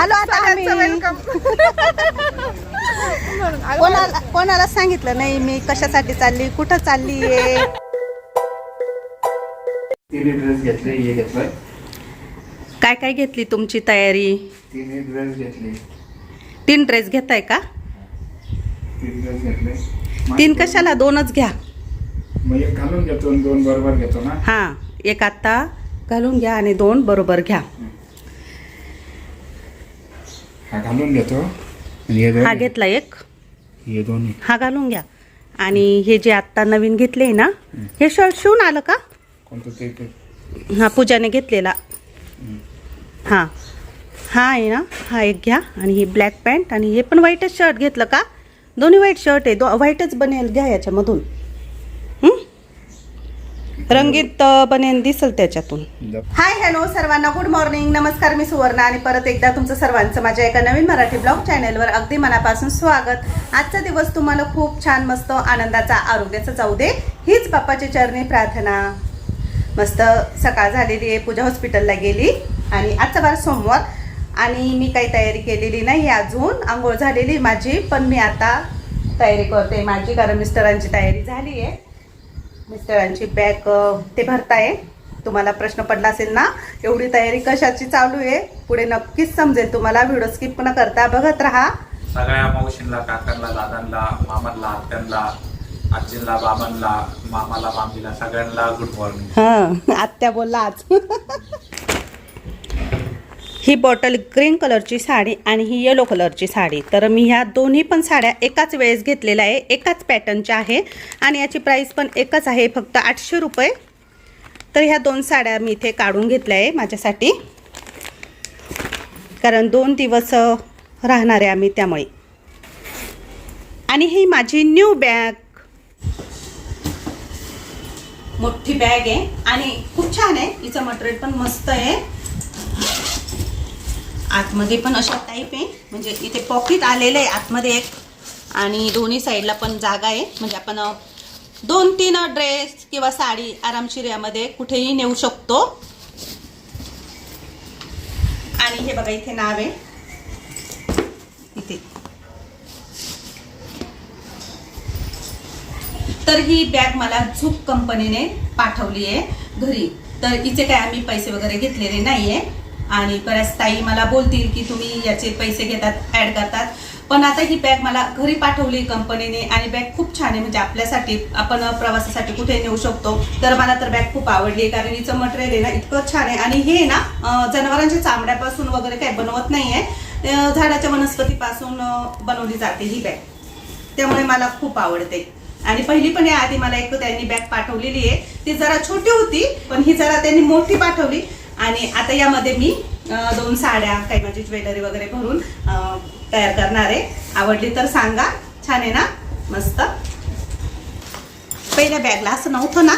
आलो आता आम्ही. कोणाला कोणाला सांगितलं नाही मी कशासाठी चालली कुठं चालली आहे? तिने ड्रेस घेतले हे घेतलाय. काय काय घेतली तुमची तयारी? तिने ड्रेस घेतले. तीन ड्रेस घेताय का? तीन ड्रेस घेतले. तीन कशाला? दोनच घ्या. मग एक घालून घेतो आणि दोन बरोबर घेतो ना? हां एक आत्ता घालून घ्या आणि दोन बरोबर घ्या. हा घालून घेतो. आणि हे हा दोन घेतला एक. हे दोन्ही. हा घालून घ्या. आणि हे जे आत्ता नवीन घेतले ना हे शर्ट शिवून आलं का? कोणतं ते ते हा पूजाने घेतलेला. हां. हा आहे ना हा एक घ्या. आणि ही ब्लॅक पॅन्ट आणि हे पण व्हाईटच शर्ट घेतलं का? दोन्ही व्हाईट शर्ट आहे. दो व्हाईटच बनेल घ्या याच्यामधून? रंगीत बनेन दिसल त्याच्यातून. हाय हॅलो सर्वांना गुड मॉर्निंग. नमस्कार मी सुवर्णा आणि परत एकदा तुमचं सर्वांचं माझ्या एका नवीन मराठी ब्लॉग चॅनलवर अगदी मनापासून स्वागत. आजचा दिवस तुम्हाला खूप छान मस्त आनंदाचा आरोग्याचा जाऊ दे हीच बाप्पाची चरणी प्रार्थना. मस्त सकाळ झालेली आहे पूजा हॉस्पिटलला गेली आणि आजचा बार सोमवार आणि मी काही तयारी केलेली नाही अजून. आंघोळ झालेली माझी पण मी आता तयारी करते. माझी कारण मिस्टरांची तयारी झाली आहे. मिस्टरांची बॅग ते भरताय. तुम्हाला प्रश्न पडला असेल ना एवढी तयारी कशाची चालू आहे? पुढे नक्कीच समजेल तुम्हाला. व्हिडिओ स्किप न करता बघत राहा. सगळ्या मावशींना काकांना दादांना मामांना आत्यांना आजींना बाबांना मामाला मामीला सगळ्यांना गुड मॉर्निंग हां आत्या बोलला आज. ही बॉटल ग्रीन कलरची साडी आणि ही येलो कलरची साडी. तर मी ह्या दोन्ही पण साड्या एकाच वेळेस घेतलेल्या आहे एकाच पॅटर्नच्या आहे आणि याची प्राईस पण एकच आहे फक्त आठशे रुपये. तर ह्या दोन साड्या मी इथे काढून घेतल्या आहे माझ्यासाठी. कारण दोन दिवस राहणार आहे आम्ही त्यामुळे. आणि ही माझी न्यू बॅग मोठी बॅग आहे आणि खूप छान आहे. हिचं मटेरियल पण मस्त आहे. आतमध्ये पण अशा टाईप आहे. म्हणजे इथे पॉकेट आलेलं आहे आतमध्ये एक. आणि दोन्ही साईडला पण जागा आहे. म्हणजे आपण दोन तीन ड्रेस किंवा साडी आरामशीर यामध्ये कुठेही नेऊ शकतो. आणि हे बघा इथे नाव आहे. इथे. तर ही बॅग मला झुक कंपनीने पाठवली आहे घरी. तर इथे काय आम्ही पैसे वगैरे घेतलेले नाही आणि बऱ्याच ताई मला बोलतील की तुम्ही याचे पैसे घेतात ॲड करतात. पण आता ही बॅग मला घरी पाठवली कंपनीने आणि बॅग खूप छान आहे. म्हणजे आपल्यासाठी आपण प्रवासासाठी कुठे नेऊ शकतो. तर मला तर बॅग खूप आवडली आहे कारण हिचं मटेरियल आहे ना इतकं छान आहे. आणि हे ना जनावरांच्या चामड्यापासून वगैरे काही बनवत नाही आहे. झाडाच्या वनस्पतीपासून बनवली जाते ही बॅग त्यामुळे मला खूप आवडते. आणि पहिली पण या आधी मला एक त्यांनी बॅग पाठवलेली आहे. ती जरा छोटी होती पण ही जरा त्यांनी मोठी पाठवली. आणि आता यामध्ये मी दोन साड्या काही माझी ज्वेलरी वगैरे भरून तयार करणार आहे. आवडली तर सांगा. छान आहे ना? मस्त. पहिल्या बॅगला असं नव्हतं ना?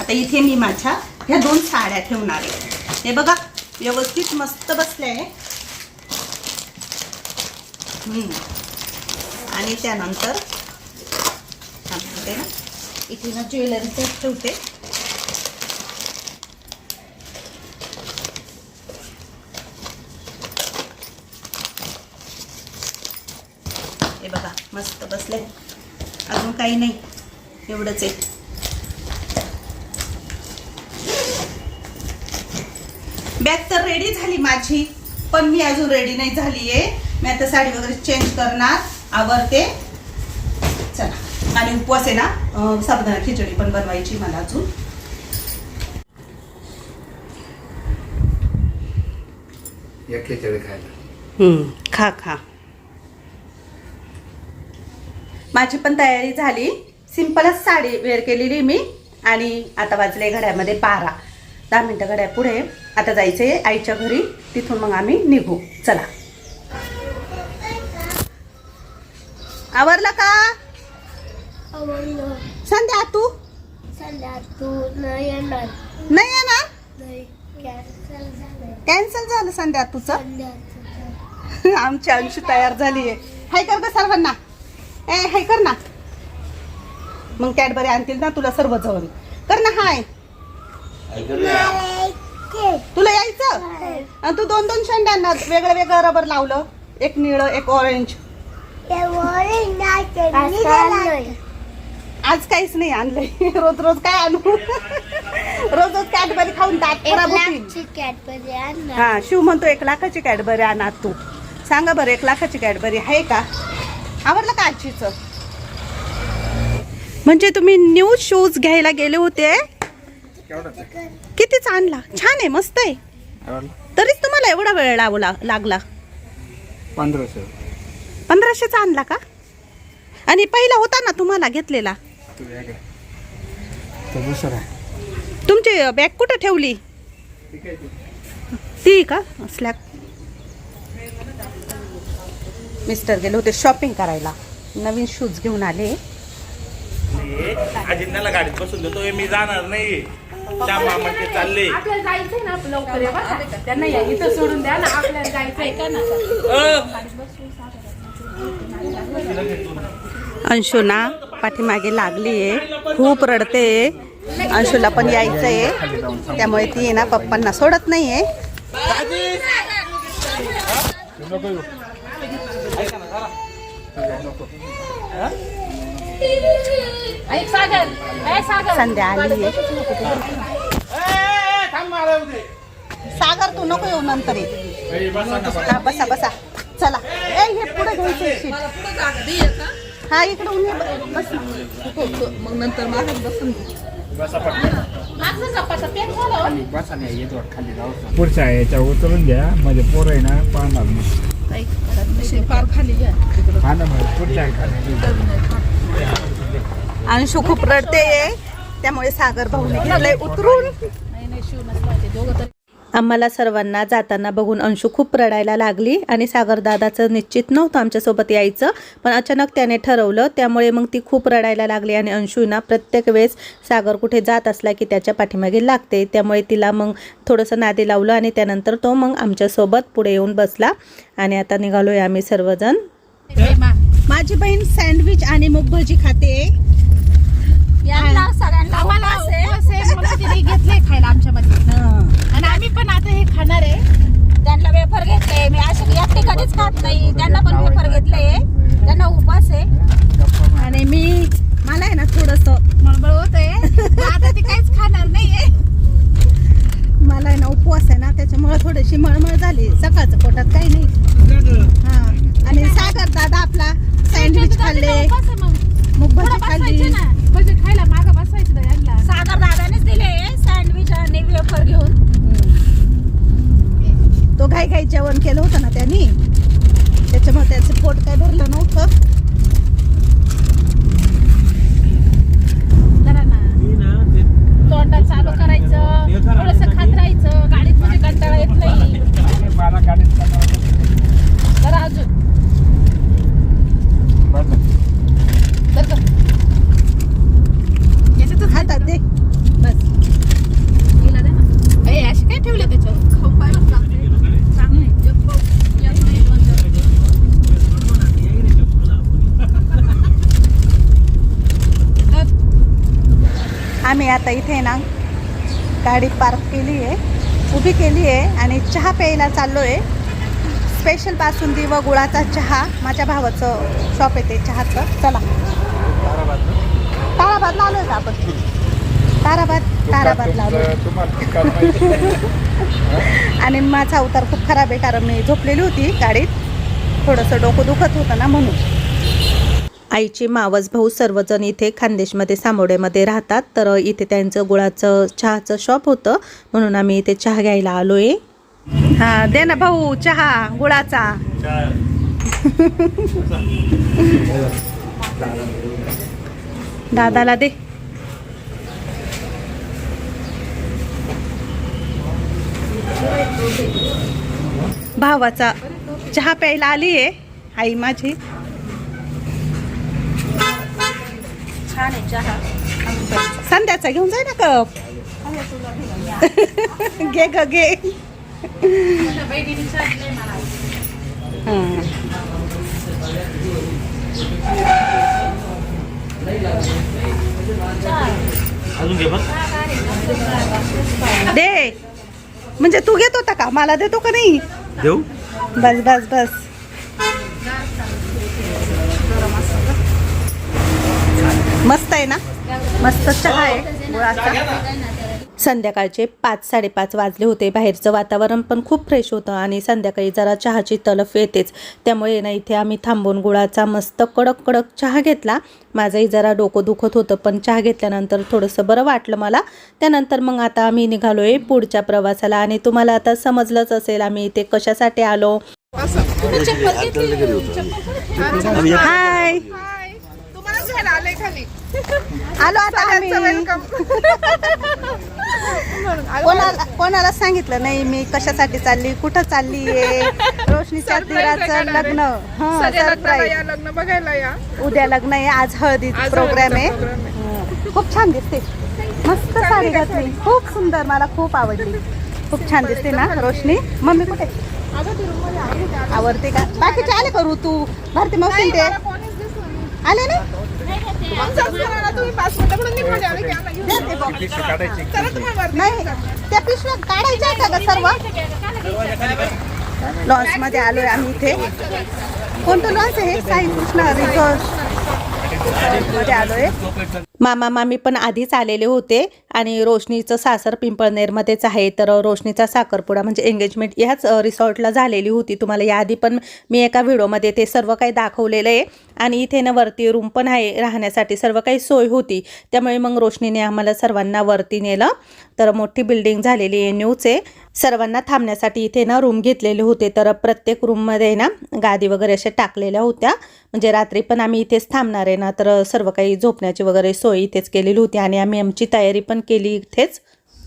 आता इथे मी माझ्या ह्या दोन साड्या ठेवणार आहे. हे बघा व्यवस्थित मस्त बसले आहे. आणि त्यानंतर इथे ना ज्वेलरीचं ठेवते हे बघा मस्त बसले. अजून काही नाही. एवढंच आहे. बॅग तर रेडी झाली माझी पण मी अजून रेडी नाही झाली आहे मी आता साडी वगैरे चेंज करणार. आवरते. चला. आणि उपवास आहे ना अं, साबुदाणा खिचडी पण बनवायची मला अजून. या खिचडी खायला. हम्म, खा खा. माझी पण तयारी झाली. सिंपलच साडी वेअर केलेली मी. आणि आता वाजले घड्यामध्ये बारा. दहा मिनटं घड्या पुढे आता जायचंय आईच्या घरी. तिथून मग आम्ही निघू. चला. आवरला का? संध्या तू? संध्या तू येणार. नाही येणार? नाही कॅन्सल झालं संध्या तुझं? आमची अंशी तयार झाली आहे हाय कर ग सर्वांना ए हाय कर ना. मग कॅडबरी आणतील ना तुला सर्व जवळ. कर ना हाय. तुला यायचं? आणि तू दोन दोन शेंड्यांना वेगळं वेगळं रबर लावलं. एक निळं एक ऑरेंज आज काहीच नाही आणलंय. रोज रोज काय आणू? रोज रोज कॅडबरी खाऊन दात खराब होतील. कॅडबरी आणणार. हा शिव म्हणतो एक लाखाची कॅडबरी आणा तू. सांगा बरं एक लाखाची कॅडबरी आहे का? आवडलं का आजीचं? म्हणजे तुम्ही न्यू शूज घ्यायला गेले होते? कितीच आणला? छान आहे मस्त आहे? तरीच तुम्हाला एवढा वेळ लावू ला- लागला. पंधराशे. पंधराशेचा आणला का? आणि पहिला होता ना तुम्हाला घेतलेला? तुमची बॅग कुठं ठेवली? ती का? स्लॅब मिस्टर गेले होते शॉपिंग करायला. नवीन शूज घेऊन आले. अजिंक्यला गाडीत बसून देतो. मी जाणार नाही. चालले. आपल्याला जायचंय ना लवकर या बरं का? त्यांना या इथं सोडून द्या ना आपल्याला जायचंय. का ना. अंशुना पाठीमागे लागली आहे. खूप रडते अंशूला पण यायचं आहे त्यामुळे ती आहे ना पप्पांना सोडत ए सागर संध्या आली सागर तू नको येऊ नंतर ये. हा बसा बसा. चला. ए हे पुढे घ्यायचं सीट हा इकडे उन्हे बस. मग नंतर मागत बसून पुढच्या याच्या उचलून घ्या. म्हणजे पोरं आहे ना पाहणार नाही फार खाली हा आहे अंशू खूप रडते त्यामुळे सागर भाऊने घेतलंय उतरून. नाही नाही शिव नसला ते दोघं तरी आम्हाला सर्वांना जाताना बघून अंशू खूप रडायला लागली आणि सागरदादाचं निश्चित नव्हतं आमच्यासोबत यायचं पण अचानक त्याने ठरवलं त्यामुळे मग ती खूप रडायला लागली आणि अंशूना प्रत्येक वेळेस सागर कुठे जात असला की त्याच्या पाठीमागे लागते त्यामुळे तिला मग थोडंसं नादी लावलं आणि त्यानंतर तो मग आमच्यासोबत पुढे येऊन बसला. आणि आता निघालोय आम्ही सर्वजण. माझी बहीण सँडविच आणि मूग भजी खाते. यांना सगळ्यांना आम्हाला तिने घेतले खायला आमच्यामध्ये. आणि आम्ही पण आता हे खाणार आहे. त्यांना वेफर घेतले मी असे एकटे कधीच खात नाही. त्यांना पण वेफर घेतले त्यांना उपास आहे. आणि मी मला आहे ना थोडंसं मळमळ होत आहे आता ती काहीच खाणार नाहीये. मला आहे ना उपवास आहे ना त्याच्यामुळे थोडीशी मळमळ झाली. सकाळचं पोटात काही नाही. हा. आणि सागर दादा आपला सँडविच खाल्ले उपवास आहे मग मूग पुढं भाजी खाल्ली बसवायचे ना म्हणजे खायला मागं बसवायचं ना यांना सागर दादानेच दिले सँडविच आणि वेफर घेऊन तो घाई घाई जेवण केलं होतं ना त्यांनी? त्याच्यामुळे त्याचं पोट काय भरलं नव्हतं. तोंडात चालू करायचं थोडस खात राहायचं गाडीत म्हणजे कंटाळा येत नाही. मला गाडीत अजून बस तर का? याच्यातच हातात दे बस हिला दे ना ए, असे काय ठेवले त्याच्यावर खाऊ पाहिलं लागते चांगलं आहे. एक पाव, एक नाही, दोन दोन. आम्ही आता इथे ना गाडी पार्क केली आहे. उभी केली आहे आणि चहा प्यायला चाललो आहे स्पेशल बासुंदी व गुळाचा चहा माझ्या भावाचं शॉप आहे ते चहाचं. चला. ताराबादला आलोय का आपण. ताराबाद ताराबादला आलो माहिती नाही. आणि माझा अवतार खूप खराब आहे कारण मी झोपलेली होती गाडीत. थोडंसं डोकं दुखत होतं ना म्हणून. आईची मावस भाऊ सर्वजण इथे खानदेशमध्ये सामोड्यामध्ये राहतात. तर इथे त्यांचं गुळाचं चहाचं शॉप होतं. म्हणून आम्ही इथे चहा घ्यायला आलो आहे हा दे ना भाऊ चहा गुळाचा. दादाला दे. भावाचा चहा प्यायला आली आहे आई माझी. छान आहे चहा संध्याचा घेऊन जाय ना कप घे ग घे माझ्या बहिणीने चहा दिलाय मला. हां. अजून घे बस दे म्हणजे तू घेत होता का मला देतो का नाही देऊ बस बस बस मस्त आहे ना? मस्त चहा आहे गुळाचा. संध्याकाळचे पाच साडेपाच वाजले होते. बाहेरचं वातावरण पण खूप फ्रेश होतं आणि संध्याकाळी जरा चहाची तलफ येतेच. त्यामुळे ना इथे आम्ही थांबून गुळाचा मस्त कडक कडक चहा घेतला. माझंही जरा डोकं दुखत होतं पण चहा घेतल्यानंतर थोडंसं बरं वाटलं मला. त्यानंतर मग आता आम्ही निघालोय पुढच्या प्रवासाला आणि तुम्हाला आता समजलंच असेल आम्ही इथे कशासाठी आलो. हाय आले खाली. आलो आता आम्ही. कोणाला कोणाला सांगितलं नाही मी कशासाठी चालली कुठं चालली आहे? रोशनीच्या दिराचं लग्न? हं, लग्न बघायला या. उद्या लग्न आहे आज हळदी प्रोग्राम आहे. हं. खूप छान दिसते. मस्त साडी घातली. खूप सुंदर मला खूप आवडली. खूप छान दिसते ना रोशनी? मम्मी कुठे? आवडते का? बाकीचे आले करू तू भारती मावशी ते मला कोणीच दिसलं नाही. आले ना? तुम्ही नाही त्या पिशव्या काढायच्या का ग सर्व. लॉन्च मध्ये आलोय आम्ही इथे. कोणतं लॉन्च आहे? साई कृष्ण रिसॉर्टमध्ये आलोय. मामा मामी पण आधीच आलेले होते आणि रोशनीचं सासर पिंपळनेरमध्येच आहे. तर रोशनीचा साखरपुडा म्हणजे एंगेजमेंट ह्याच रिसॉर्टला झालेली होती. तुम्हाला याआधी पण मी एका व्हिडिओमध्ये ते सर्व काही दाखवलेलं आहे. आणि इथे ना वरती रूम पण आहे राहण्यासाठी सर्व काही सोय होती. त्यामुळे मग रोशनीने आम्हाला सर्वांना वरती नेलं. तर मोठी बिल्डिंग झालेली आहे न्यूच आहे. सर्वांना थांबण्यासाठी इथे ना रूम घेतलेले होते. तर प्रत्येक रूममध्ये ना गादी वगैरे अशा टाकलेल्या होत्या. म्हणजे रात्री पण आम्ही इथेच थांबणार आहे ना तर सर्व काही झोपण्याची वगैरे सोय इथेच केलेली होती आणि आम्ही आमची तयारी पण केली इथेच.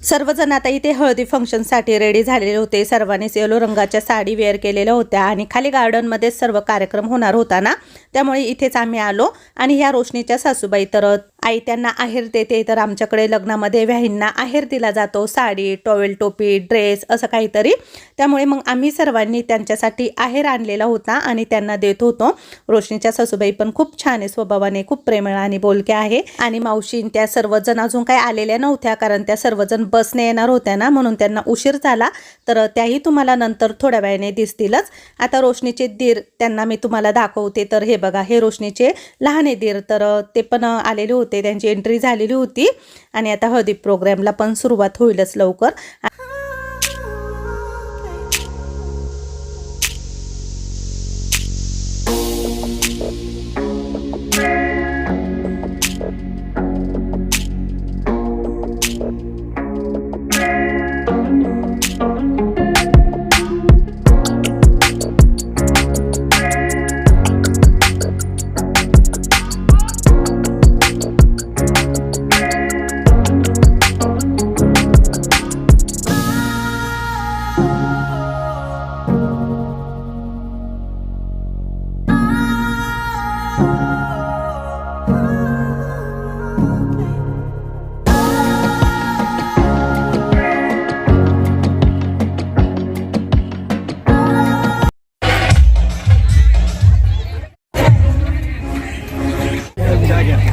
सर्वजण आता इथे हळदी फंक्शनसाठी रेडी झालेले होते. सर्वांनीच येलो रंगाच्या साडी वेअर केलेल्या होत्या आणि खाली गार्डनमध्ये सर्व कार्यक्रम होणार होता ना? त्यामुळे इथेच आम्ही आलो आणि ह्या रोशनीच्या सासूबाई तर आई त्यांना आहेर देते तर आमच्याकडे लग्नामध्ये व्याहींना आहेर दिला जातो साडी टॉवेल टोपी ड्रेस असं काहीतरी. त्यामुळे मग आम्ही सर्वांनी त्यांच्यासाठी आहेर आणलेला होता आणि त्यांना देत होतो. रोशनीच्या सासूबाई पण खूप छान आहे स्वभावाने खूप प्रेमळ आणि बोलक्या आहे. आणि मावशीन त्या सर्वजण अजून काही आलेल्या नव्हत्या कारण त्या सर्वजण बसने येणार होत्या ना म्हणून त्यांना उशीर झाला. तर त्याही तुम्हाला नंतर थोड्या वेळाने दिसतीलच. आता रोशनीचे दीर त्यांना मी तुम्हाला दाखवते. तर हे बघा हे रोशनीचे लहान आहे दीर. तर ते पण आलेले होते. त्यांची एंट्री झालेली होती. आणि आता हळदी प्रोग्रॅमला पण सुरुवात होईलच लवकर.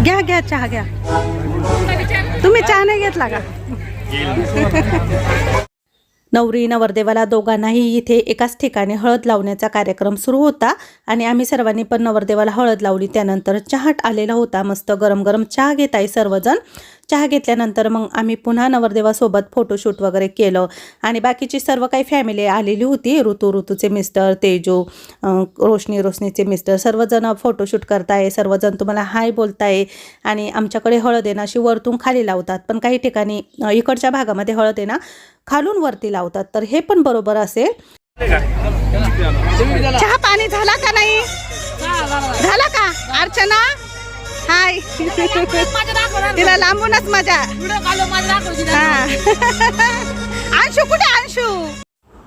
घ्या घ्या चहा घ्या. तुम्ही चहा नाही घेतला का? नवरी नवरदेवाला दोघांनाही इथे एकाच ठिकाणी हळद लावण्याचा कार्यक्रम सुरू होता आणि आम्ही सर्वांनी पण नवरदेवाला हळद लावली. त्यानंतर चहाट आलेला होता. मस्त गरम गरम चहा घेत आहे सर्वजण. चहा घेतल्यानंतर मग आम्ही पुन्हा नवरदेवासोबत फोटोशूट वगैरे केलं. आणि बाकीची सर्व काही फॅमिली आलेली होती. ऋतू ऋतूचे मिस्टर तेजू रोशनी रोशनीचे मिस्टर सर्वजण फोटोशूट करताय. सर्वजण तुम्हाला हाय बोलताय. आणि आमच्याकडे हळद आहे ना अशी वरतून खाली लावतात. पण काही ठिकाणी इकडच्या भागामध्ये हळद आहे ना खालून वरती लावतात. तर हे पण बरोबर असेल. चहा पाणी झाला का नाही? झाला का? अर्चना? हाय. तिला लांबूनच मजा. हा. अंशू कुठे अंशू?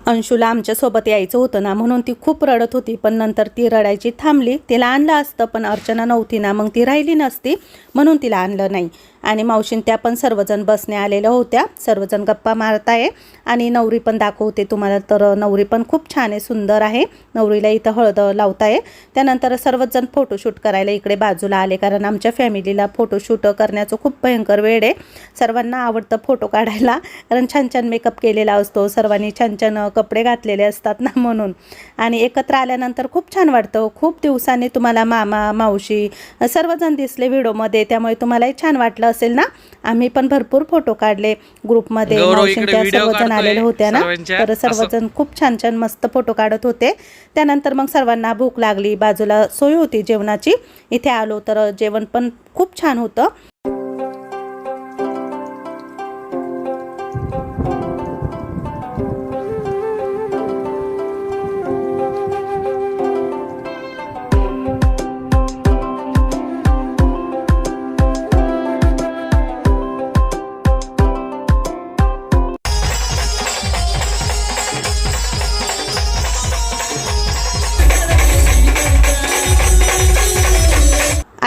अंशूला आमच्यासोबत यायचं होतं ना म्हणून ती खूप रडत होती पण नंतर ती रडायची थांबली. तिला आणलं असतं पण अर्चना नव्हती ना मग ती राहिली नसती म्हणून तिला आणलं नाही. आणि मावशीन त्या पण सर्वजण बसने आलेल्या होत्या. सर्वजण गप्पा मारत आहे. आणि नवरी पण दाखवते तुम्हाला. तर नवरी पण खूप छान आहे सुंदर आहे. नवरीला इथं हळद लावताय त्यानंतर सर्वजण फोटोशूट करायला इकडे बाजूला आले. कारण आमच्या फॅमिलीला फोटोशूट करण्याचं खूप भयंकर वेळ आहे. सर्वांना आवडतं फोटो काढायला. कारण छान छान मेकअप केलेला असतो. सर्वांनी छान छान कपडे घातलेले असतात ना म्हणून. आणि एकत्र आल्यानंतर खूप छान वाटतं. खूप दिवसांनी तुम्हाला मामा मावशी सर्वजण दिसले व्हिडिओमध्ये त्यामुळे तुम्हालाही छान वाटलं असेल ना आम्ही पण भरपूर फोटो काढले. ग्रुपमध्ये गौरव मावशीं इकडे त्या व्हिडिओ सर्वजण आलेल्या होत्या ना. तर सर्वजण खूप छान छान मस्त फोटो काढत होते. त्यानंतर मग सर्वांना भूक लागली बाजूला सोय होती जेवणाची. इथे आलो तर जेवण पण खूप छान होतं.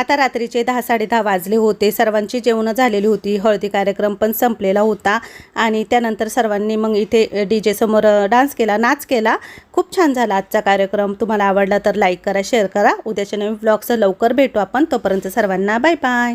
आता रात्रीचे दहा साडेदहा वाजले होते. सर्वांची जेवणं झालेली होती. हळदी कार्यक्रम पण संपलेला होता. आणि त्यानंतर सर्वांनी मग इथे डी जेसमोर डान्स केला नाच केला. खूप छान झाला आजचा कार्यक्रम. तुम्हाला आवडला तर लाईक करा शेअर करा. उद्याच्या नवीन ब्लॉगचं लवकर भेटू आपण. तोपर्यंत सर्वांना बाय बाय.